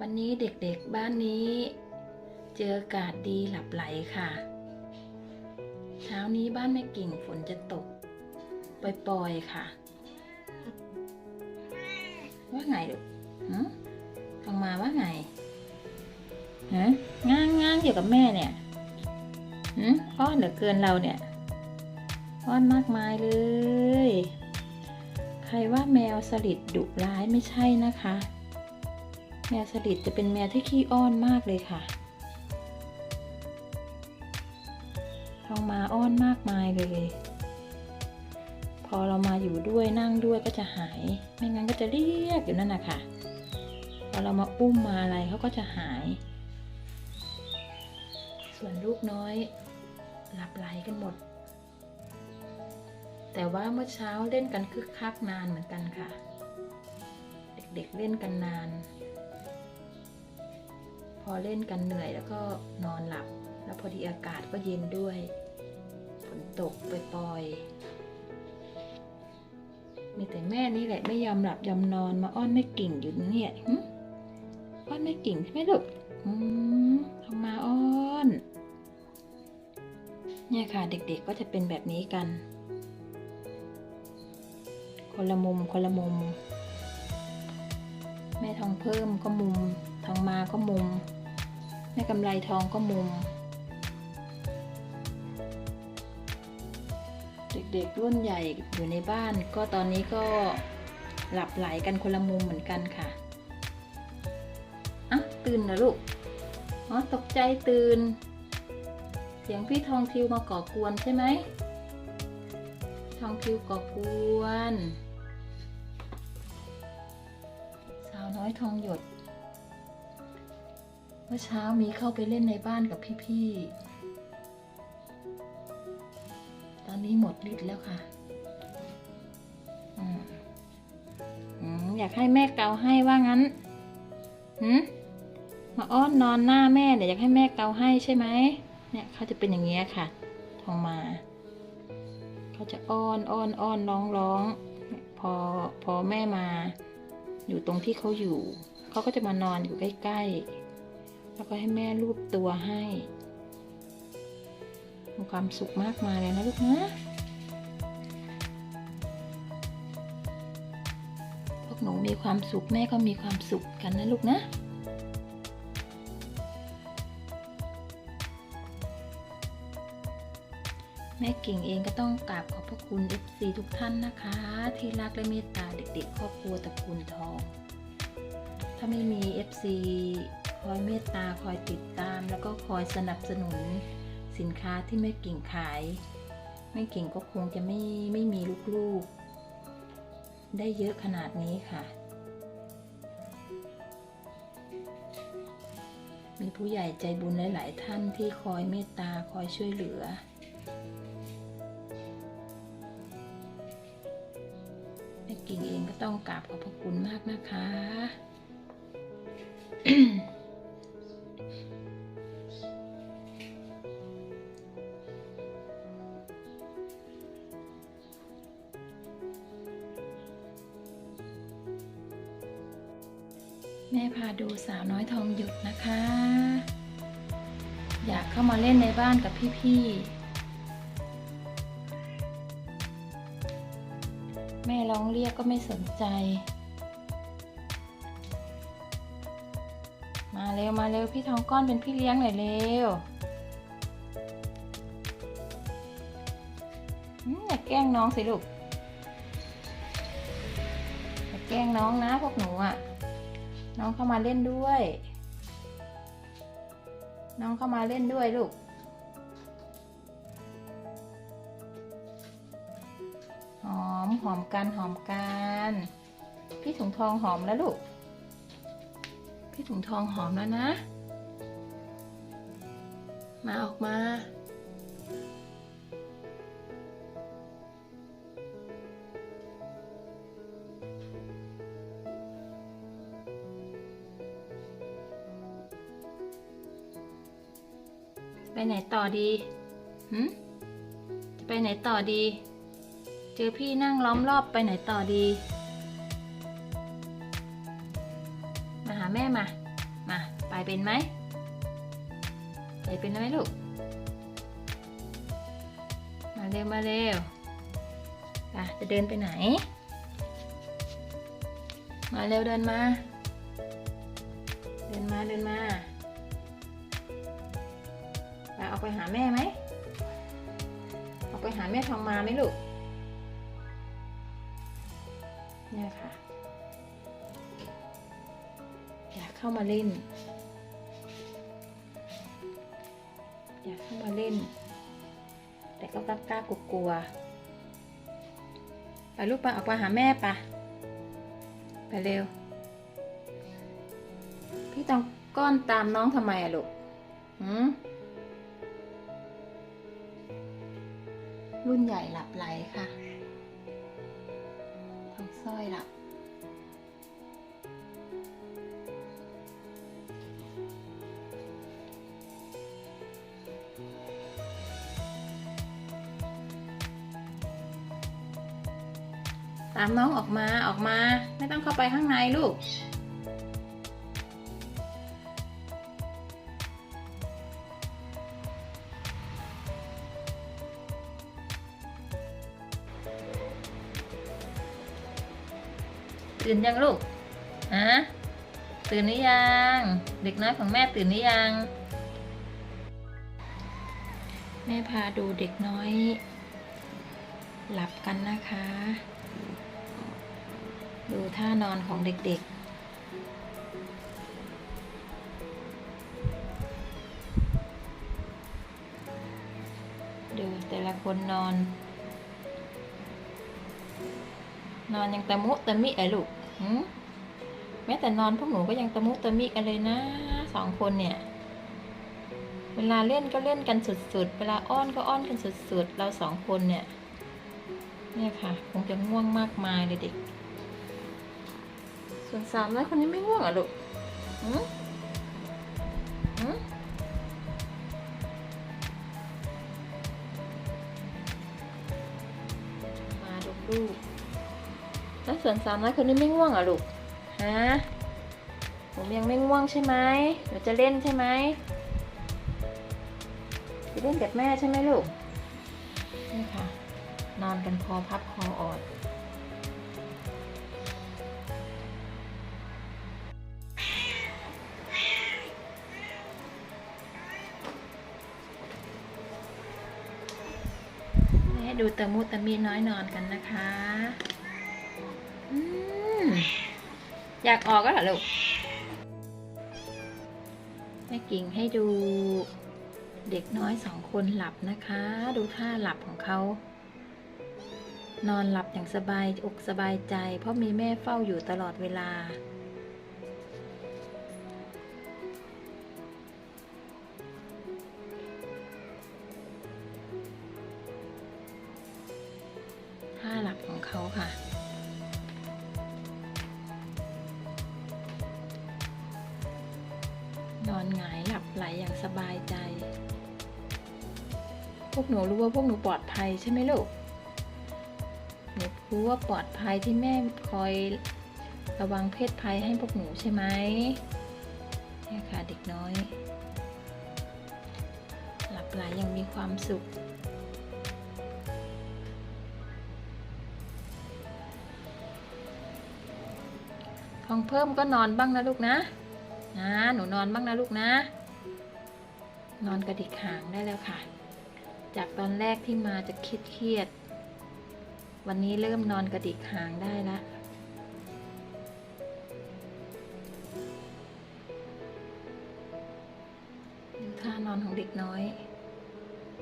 วันนี้เด็กๆบ้านนี้ เจออากาศดีหลับไหลค่ะ เช้านี้บ้านแม่กิ่งฝนจะตกปล่อยๆค่ะ ว่าไงลูกหืมทองมาว่าไงฮะง้างง้างอยู่กับแม่เนี่ยหืมอ้อนเหลือเกินเราเนี่ยอ้อนมากมายเลย ครว่าแมวสลิดดุร้ายไม่ใช่นะคะ แมวสลิดจะเป็นแมวที่ขี้อ้อนมากเลยค่ะทองมาอ้อนมากมายเลย พอเรามาอยู่ด้วยนั่งด้วยก็จะหาย ไม่งั้นก็จะเรียกอยู่นั่นนะคะพอเรามาอุ้มมาอะไรเขาก็จะหาย ส่วนลูกน้อยหลับไหลกันหมด แต่ว่าเมื่อเช้าเล่นกันคึกคักนานเหมือนกันค่ะ เด็กๆเล่นกันนาน พอเล่นกันเหนื่อยแล้วก็นอนหลับ แล้วพอดีอากาศก็เย็นด้วยฝนตกปล่อยๆมีแต่แม่นี่แหละไม่ยอมหลับยอมนอนมาอ้อนแม่กิ่งอยู่เนี่ยอ้อนแม่กิ่งใช่ไหมลูกอืมทำมาอ้อน เนี่ยค่ะเด็กๆก็จะเป็นแบบนี้กัน คนละมุมคนละมุม แม่ทองเพิ่มก็มุม ทองมาก็มุม แม่กำไรทองก็มุม เด็กๆรุ่นใหญ่อยู่ในบ้าน ก็ตอนนี้ก็หลับไหลกันคนละมุมเหมือนกันค่ะอะตื่นนะลูก อ๋อตกใจตื่น เสียงพี่ทองทิวมาก่อกวนใช่ไหม ทองทิวก่อกวน สาวน้อยทองหยด เมื่อเช้ามีเข้าไปเล่นในบ้านกับพี่ๆ ตอนนี้หมดฤทธิ์แล้วค่ะอยากให้แม่เกาให้ว่างั้นหืมมาอ้อนนอนหน้าแม่เดี๋ยวอยากให้แม่เกาให้ใช่ไหมเนี่ยเขาจะเป็นอย่างเงี้ยค่ะ ทองมา เขาจะอ้อนอ้อนอ้อนร้องร้องพอพอแม่มา อยู่ตรงที่เขาอยู่ เขาก็จะมานอนอยู่ใกล้ๆ แล้วก็ให้แม่รูปตัวให้มีความสุขมากมายเลยนะลูกนะพวกหนูมีความสุขแม่ก็มีความสุขกันนะลูกนะ แม่กิ่งเองก็ต้องกราบขอบพระคุณ FC ทุกท่านนะคะ ที่รักและเมตตาเด็กๆ ครอบครัวตระกูลทอง ถ้าไม่มี FC คอยเมตตาคอยติดตาม แล้วก็คอยสนับสนุนสินค้าที่แม่กิ่งขาย แม่กิ่งก็คงจะไม่ไม่มีลูกๆ ได้เยอะขนาดนี้ค่ะ มีผู้ใหญ่ใจบุญหลาย ๆ ท่านที่คอยเมตตาคอยช่วยเหลือ ต้องกราบขอบพระคุณมากนะคะ แม่พาดูสาวน้อยทองหยุดนะคะ อยากเข้ามาเล่นในบ้านกับพี่ ๆ แม่ร้องเรียกก็ไม่สนใจ มาเร็วมาเร็วพี่ทองก้อนเป็นพี่เลี้ยงหน่อยเร็วอืมอย่าแกล้งน้องสิลูกอย่าแกล้งน้องนะพวกหนูอะ น้องเข้ามาเล่นด้วย น้องเข้ามาเล่นด้วยลูก หอมหอมกันหอมกันพี่ถุงทองหอมแล้วลูก พี่ถุงทองหอมแล้วนะ มาออกมา ไปไหนต่อดีหืมไปไหนต่อดี เจอพี่นั่งล้อมรอบไปไหนต่อดี มาหาแม่มา มา ไปเป็นไหม ไปเป็นไหมลูก มาเร็ว มาเร็วไปจะเดินไปไหน มาเร็วเดินมา เดินมาเดินมาไปออกไปหาแม่ไหมออกไปหาแม่ทองมาไหมลูก เนี่ยค่ะ อยากเข้ามาเล่น อยากเข้ามาเล่น แต่ก็กล้ากล้ากลัวๆไปลูกไปออกไปหาแม่ปะไปเร็ว พี่ต้องก้อนตามน้องทำไมอะลูกหืมรุ่นใหญ่หลับไหลค่ะ สร้อยลับตามน้องออกมา ออกมา ไม่ต้องเข้าไปข้างในลูก ตื่นยังลูกฮะตื่นหรือยัง เด็กน้อยของแม่ตื่นหรือยัง แม่พาดูเด็กน้อย หลับกันนะคะ ดูท่านอนของเด็กๆดูแต่ละคนนอน นอนยังตะมุตะมิไอ้ลูกหืมแม้แต่นอนพวกหนูก็ยังตะมุตะมิกันเลยนะสองคนเนี่ย เวลาเล่นก็เล่นกันสุดๆ เวลาอ้อนก็อ้อนกันสุดๆ เราสองคนเนี่ยเนี่ยค่ะ คงจะง่วงมากมายเลยเด็ก ส่วนสามน้อยคนนี้ไม่ง่วงเหรอลูกหืมหืมมาดูลูก แล้วส่วนสามน้อยคนนี้ไม่ง่วงเหรอลูก ฮะผมยังไม่ง่วงใช่ไหมหนูจะเล่นใช่ไหมจะเล่นกับแม่ใช่ไหมลูก นี่ค่ะ นอนกันคอพับคออ่อนให้ดูตะมุตะมีน้อยนอนกันนะคะ อยากออกก็เหรอลูกแม่กิ่งให้ดูเด็กน้อยสองคนหลับนะคะ ดูท่าหลับของเขา นอนหลับอย่างสบายอกสบายใจ เพราะมีแม่เฝ้าอยู่ตลอดเวลา ท่าหลับของเขาค่ะ สบายใจ พวกหนูรู้ว่าพวกหนูปลอดภัยใช่ไหมลูก หนูรู้ว่าปลอดภัยที่แม่คอยระวังเพศภัยให้พวกหนูใช่ไหมเนี่ยค่ะเด็กน้อย หลับไหลอย่างมีความสุขของเพิ่มก็นอนบ้างนะลูกนะ นะ หนูนอนบ้างนะลูกนะ นอนกระดิกหางได้แล้วค่ะ จากตอนแรกที่มาจะคิดเครียด วันนี้เริ่มนอนกระดิกหางได้ละท่านอนของเด็กน้อย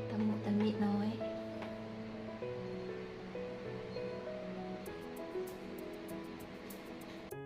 ตะมุตะมิน้อย